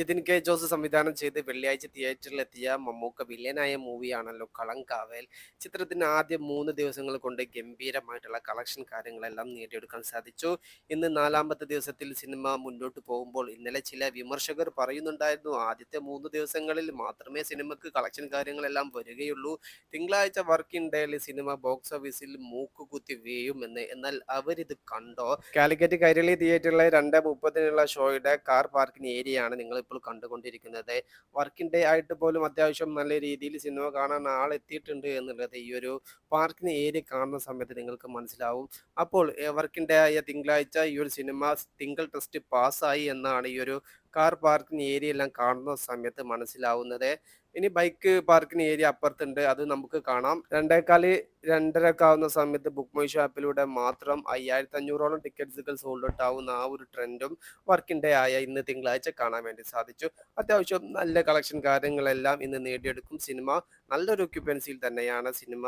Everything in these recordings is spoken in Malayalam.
ജിതിൻ കെ ജോസ് സംവിധാനം ചെയ്ത് വെള്ളിയാഴ്ച തിയേറ്ററിലെത്തിയ മമ്മൂക്ക വില്ലനായ മൂവിയാണല്ലോ കളങ്കാവേൽ ചിത്രത്തിന് ആദ്യ മൂന്ന് ദിവസങ്ങൾ കൊണ്ട് ഗംഭീരമായിട്ടുള്ള കളക്ഷൻ കാര്യങ്ങളെല്ലാം നേടിയെടുക്കാൻ സാധിച്ചു. ഇന്ന് നാലാമത്തെ ദിവസത്തിൽ സിനിമ മുന്നോട്ട് പോകുമ്പോൾ ഇന്നലെ ചില വിമർശകർ പറയുന്നുണ്ടായിരുന്നു ആദ്യത്തെ മൂന്ന് ദിവസങ്ങളിൽ മാത്രമേ സിനിമക്ക് കളക്ഷൻ കാര്യങ്ങളെല്ലാം വരികയുള്ളൂ. തിങ്കളാഴ്ച വർക്കിംഗ് ഡേയിൽ സിനിമ ബോക്സ് ഓഫീസിൽ മൂക്കുകുത്തി കുത്തി വീഴുമെന്ന് എന്നാൽ അവരിത് കണ്ടോ? കാലിക്കറ്റ് കൈരളി തിയേറ്ററിലെ രണ്ട് മുപ്പതിനുള്ള ഷോയുടെ കാർ പാർക്കിംഗ് ഏരിയയാണ് നിങ്ങൾ ഇപ്പോൾ കണ്ടുകൊണ്ടിരിക്കുന്നത്. വർക്കിംഗ് ഡേ ആയിട്ട് പോലും അത്യാവശ്യം നല്ല രീതിയിൽ സിനിമ കാണാൻ ആൾ എത്തിയിട്ടുണ്ട് എന്നുള്ളത് ഈ ഒരു പാർക്കിന് ഏരിയ കാണുന്ന സമയത്ത് നിങ്ങൾക്ക് മനസ്സിലാവും. അപ്പോൾ വർക്കിംഗ് ഡേ ആയ തിങ്കളാഴ്ച ഈ ഒരു സിനിമ തിങ്കൾ ടെസ്റ്റ് പാസ്സായി എന്നാണ് ഈ ഒരു കാർ പാർക്കിംഗ് ഏരിയ എല്ലാം കാണുന്ന സമയത്ത് മനസ്സിലാവുന്നത്. ഇനി ബൈക്ക് പാർക്കിംഗ് ഏരിയ അപ്പുറത്തുണ്ട്. അത് നമുക്ക് കാണാം. രണ്ടേക്കാൽ രണ്ടര ഒക്കെ ആവുന്ന സമയത്ത് ബുക്ക് മൈ ഷോപ്പിലൂടെ മാത്രം അയ്യായിരത്തി അഞ്ഞൂറോളം ടിക്കറ്റ്സുകൾ സോൾഡ് ഔട്ട് ആവുന്ന ആ ഒരു ട്രെൻഡും വർക്കിംഗ് ഡേ ആയ ഇന്ന് തിങ്കളാഴ്ച കാണാൻ വേണ്ടി സാധിച്ചു. അത്യാവശ്യം നല്ല കളക്ഷൻ കാര്യങ്ങളെല്ലാം ഇന്ന് നേടിയെടുക്കും സിനിമ നല്ലൊരു ഒക്യുപ്പൻസിയിൽ തന്നെയാണ് സിനിമ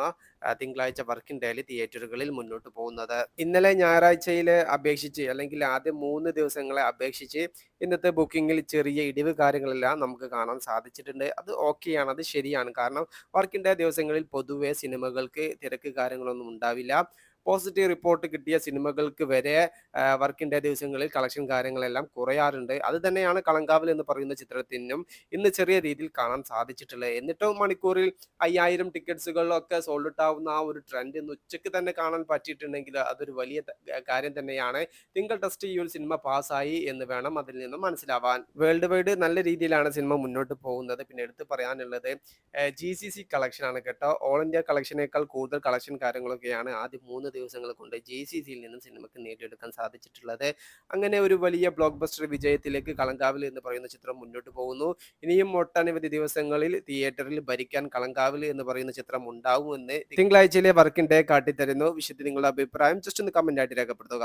തിങ്കളാഴ്ച വർക്കിംഗ് ഡേയിൽ തിയേറ്ററുകളിൽ മുന്നോട്ട് പോകുന്നത്. ഇന്നലെ ഞായറാഴ്ചയിൽ അപേക്ഷിച്ച് അല്ലെങ്കിൽ ആദ്യ മൂന്ന് ദിവസങ്ങളെ അപേക്ഷിച്ച് ഇന്നത്തെ ബുക്കിങ്ങിൽ ചെറിയ ഇടിവ് കാര്യങ്ങളെല്ലാം നമുക്ക് കാണാൻ സാധിച്ചിട്ടുണ്ട്. അത് ഓക്കെയാണ് അത് ശരിയാണ്. കാരണം വർക്കിംഗ് ഡേ ദിവസങ്ങളിൽ പൊതുവെ സിനിമകൾക്ക് തിരക്ക് കാര്യങ്ങളൊന്നും ഉണ്ടാവില്ല. പോസിറ്റീവ് റിപ്പോർട്ട് കിട്ടിയ സിനിമകൾക്ക് വരെ വർക്കിംഗ് ഡേ ദിവസങ്ങളിൽ കളക്ഷൻ കാര്യങ്ങളെല്ലാം കുറയാറുണ്ട്. അത് തന്നെയാണ് കളങ്കാവൽ എന്ന് പറയുന്ന ചിത്രത്തിനും ഇന്ന് ചെറിയ രീതിയിൽ കാണാൻ സാധിച്ചിട്ടുള്ളത്. എന്നിട്ടും മണിക്കൂറിൽ അയ്യായിരം ടിക്കറ്റ്സുകളിലൊക്കെ സോൾഡ് ഔട്ട് ആവുന്ന ആ ഒരു ട്രെൻഡ് ഇന്ന് ഉച്ചയ്ക്ക് തന്നെ കാണാൻ പറ്റിയിട്ടുണ്ടെങ്കിൽ അതൊരു വലിയ കാര്യം തന്നെയാണ്. തിങ്കൾ ടെസ്റ്റ് ഈ ഒരു സിനിമ പാസ്സായി എന്ന് വേണം അതിൽ നിന്നും മനസ്സിലാവാൻ. വേൾഡ് വൈഡ് നല്ല രീതിയിലാണ് സിനിമ മുന്നോട്ട് പോകുന്നത്. പിന്നെ എടുത്തു പറയാനുള്ളത് ജി സി സി കളക്ഷൻ ആണ് കേട്ടോ. ഓൾ ഇന്ത്യ കളക്ഷനേക്കാൾ കൂടുതൽ കളക്ഷൻ കാര്യങ്ങളൊക്കെയാണ് ആദ്യം മൂന്ന് ദിവസങ്ങൾ കൊണ്ട് ജെ സി സിയിൽ നിന്നും സിനിമയ്ക്ക് നേടിയെടുക്കാൻ സാധിച്ചിട്ടുള്ളത്. അങ്ങനെ ഒരു വലിയ ബ്ലോക്ക് ബസ്റ്റർ വിജയത്തിലേക്ക് കളങ്കാവിൽ എന്ന് പറയുന്ന ചിത്രം മുന്നോട്ട് പോകുന്നു. ഇനിയും ഒട്ടനവധി ദിവസങ്ങളിൽ തിയേറ്ററിൽ ഭരിക്കാൻ കളങ്കാവിൽ എന്ന് പറയുന്ന ചിത്രം ഉണ്ടാവുമെന്ന് തിങ്കളാഴ്ചയിലെ വർക്കിംഗ് ഡേ കാട്ടിത്തരുന്നു. വിഷയത്തിൽ നിങ്ങളുടെ അഭിപ്രായം ജസ്റ്റ് ഒന്ന് കമന്റ് ആയിട്ട് രേഖപ്പെടുത്തുക.